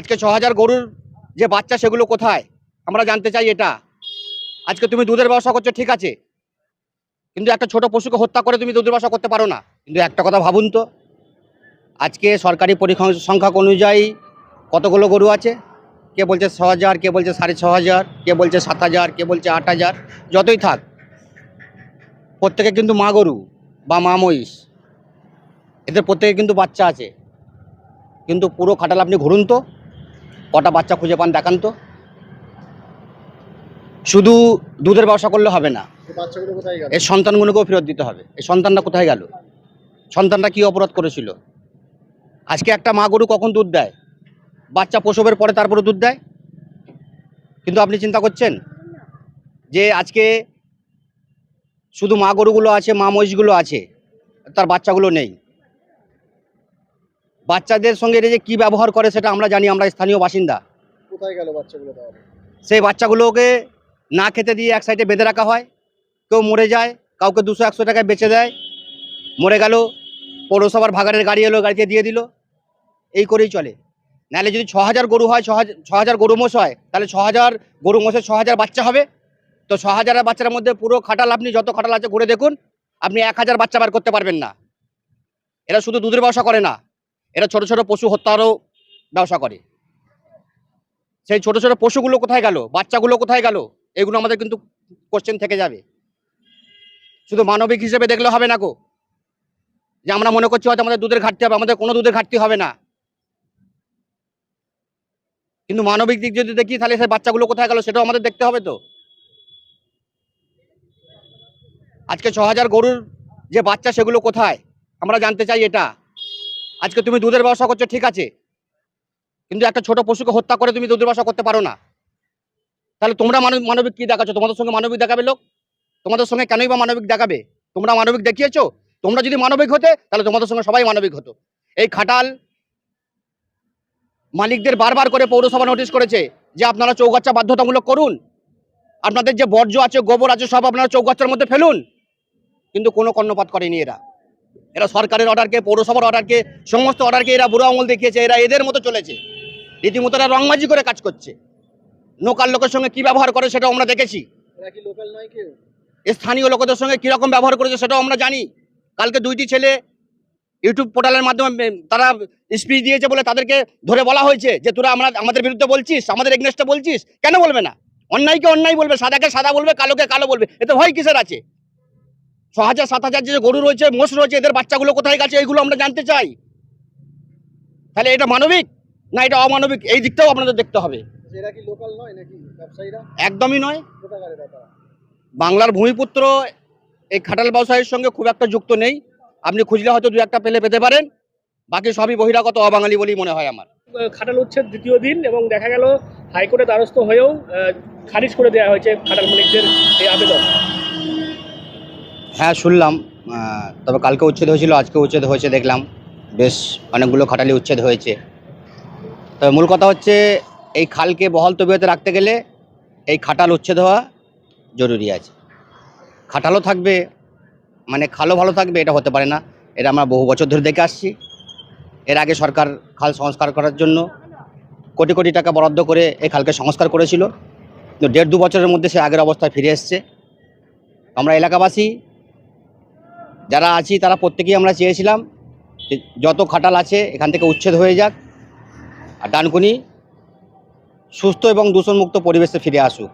আজকে ছ হাজার গরুর যে বাচ্চা সেগুলো কোথায়? আমরা জানতে চাই এটা। আজকে তুমি দুধের ব্যবসা করছ, ঠিক আছে। কিন্তু একটা ছোট পশুকে হত্যা করে তুমি দুধের ব্যবসা করতে পারো না। কিন্তু একটা কথা ভাবুন তো, আজকে সরকারি পরিসংখ্যা অনুযায়ী কতগুলো গরু আছে? কে বলছে ছ হাজার, কে বলছে সাড়ে ছ হাজার, কে বলছে সাত হাজার, কে বলছে আট হাজার, যতই থাক। প্রত্যেকে কিন্তু মা গরু বা মা মহিষ। এদের প্রত্যেকে কিন্তু বাচ্চা আছে। কিন্তু পুরো খাটাল আপনি ঘুরুন তো। কটা বাচ্চা খুঁজে পান দেখান তো। শুধু দুধের ব্যবসা করলে হবে না। এর সন্তানগুলোকেও ফেরত দিতে হবে। এই সন্তানটা কোথায় গেল? সন্তানটা কি অপরাধ করেছিল? আজকে একটা মা গরু কখন দুধ দেয়? বাচ্চা প্রসবের পরে তারপরে দুধ দেয়? কিন্তু আপনি চিন্তা করছেন যে আজকে শুধু মা গরুগুলো আছে মা মহিষগুলো আছে তার বাচ্চাগুলো নেই। বাচ্চাদের সঙ্গে এরা যে কী ব্যবহার করে সেটা আমরা জানি আমরা স্থানীয় বাসিন্দা। কোথায় গেল বাচ্চাগুলো সেই বাচ্চাগুলোকে না খেতে দিয়ে এক সাইডে বেঁধে রাখা হয়। কেউ মরে যায় কাউকে দুশো একশো টাকায় বেচে দেয়। মরে গেল পৌরসভার ভাগাড়ের গাড়ি এলো গাড়িতে দিয়ে দিল। এই করেই চলে। নাহলে যদি ছ হাজার গরু হয় ছ হাজার ছ হাজার গরু মোষ হয় তাহলে ছ হাজার গরু মোষে ছ হাজার বাচ্চা হবে। তো ছ হাজারের বাচ্চার মধ্যে পুরো খাটাল আপনি যত খাটাল আছে ঘুরে দেখুন আপনি এক হাজার বাচ্চা বার করতে পারবেন না। এরা শুধু দুধের ব্যবসা করে না। এরা ছোট ছোট পশু হত্যারও ব্যবসা করে। সেই ছোট ছোট পশুগুলো কোথায় গেল? বাচ্চাগুলো কোথায় গেল? এগুলো আমাদের কিন্তু কোশ্চেন থেকে যাবে। শুধু মানবিক হিসেবে দেখলে হবে না গো। যে আমরা মনে করছি হয়তো আমাদের দুধের ঘাটতি হবে, আমাদের কোনো দুধের ঘাটতি হবে না। কিন্তু মানবিক দিক যদি দেখি, তাহলে সেই বাচ্চাগুলো কোথায় গেল সেটাও আমাদের দেখতে হবে তো। আজকে ছ হাজার গরুর যে বাচ্চা, সেগুলো কোথায়? আমরা জানতে চাই এটা। আজকে তুমি দুধের ব্যবসা করছ, ঠিক আছে। কিন্তু একটা ছোট পশুকে হত্যা করে তুমি দুধের ব্যবসা করতে পারো না। তাহলে তোমরা মানব মানবিক কি দেখাচ্ছ? তোমাদের সঙ্গে মানবিক দেখাবে লোক? তোমাদের সঙ্গে কেনই বা মানবিক দেখাবে? তোমরা মানবিক দেখিয়েছো? তোমরা যদি মানবিক হতে, তাহলে তোমাদের সঙ্গে সবাই মানবিক হতো। এই খাটাল মালিকদের বারবার করে পৌরসভা নোটিশ করেছে যে আপনারা চৌগাচ্চা বাধ্যতামূলক করুন। আপনাদের যে বর্জ্য আছে, গোবর আছে, সব আপনারা চৌগাচ্চার মধ্যে ফেলুন। কিন্তু কোনো কর্ণপাত করেনি এরা। এরা সরকারের অর্ডারকে পৌরসভার অর্ডারকে সমস্ত অর্ডারকে এরা বুড়ো আঙুল দেখিয়েছে এরা এদের মতো চলেছে। রীতিমতো এরা রংবাজি করে কাজ করছে। লোকাল লোকের সঙ্গে কি ব্যবহার করে সেটাও আমরা দেখেছি। স্থানীয় লোকেদের সঙ্গে কীরকম ব্যবহার করেছে সেটাও আমরা জানি। কালকে দুইটি ছেলে ইউটিউব পোর্টালের মাধ্যমে তারা স্পিচ দিয়েছে বলে তাদেরকে ধরে বলা হয়েছে যে তোরা আমরা আমাদের বিরুদ্ধে বলছিস আমাদের এগনেস্টে বলছিস কেন বলবে না? অন্যায়কে অন্যায় বলবে সাদাকে সাদা বলবে কালোকে কালো বলবে এতে ভয় কিসের আছে? ছ হাজার সাত হাজার যে গরু রয়েছে মোষ রয়েছে এদের বাচ্চাগুলো কোথায় গেছে এইগুলো আমরা জানতে চাই। তাহলে এটা মানবিক না এটা অমানবিক? এই দিকটাও আপনাদের দেখতে হবে। এরা কি লোকাল নয় নাকি? ব্যবসায়ীরা? একদমই নয়। কোথাকার বাংলার ভূমিপুত্র এই খাটাল ব্যবসায়ীর সঙ্গে খুব একটা যুক্ত নেই। আপনি খুঁজলে হয়তো দু একটা পেলে পেতে পারেন। বাকি সবই বহিরাগত অবাঙালি বলেই মনে হয় আমার। খাটাল উচ্ছেদ দ্বিতীয় দিন এবং দেখা গেল হাইকোর্টে দ্বারস্থ হয়েও খারিজ করে দেওয়া হয়েছে খাটাল মালিকদের এই আবেদন। হ্যাঁ শুনলাম। তবে কালকে উচ্ছেদ হয়েছিল, আজকে উচ্ছেদ হয়েছে, দেখলাম। বেশ অনেকগুলো খাটালি উচ্ছেদ হয়েছে। তবে মূল কথা হচ্ছে, এই খালকে বহাল তবিয়তে রাখতে গেলে এই খাটাল উচ্ছেদ হওয়া জরুরি আছে। খাটালও থাকবে মানে খালও ভালো থাকবে, এটা হতে পারে না। এটা আমরা বহু বছর ধরে দেখে আসছি। এর আগে সরকার খাল সংস্কার করার জন্য কোটি কোটি টাকা বরাদ্দ করে এই খালকে সংস্কার করেছিল। কিন্তু দেড় দু বছরের মধ্যে সে আগের অবস্থায় ফিরে এসছে। আমরা এলাকাবাসী যারা আছি, তারা প্রত্যেকেই আমরা চেয়েছিলাম যে যত খাটাল আছে, এখান থেকে উচ্ছেদ হয়ে যাক। আর ডানকুনি, সুস্থ এবং দূষণমুক্ত পরিবেশে ফিরে আসুক।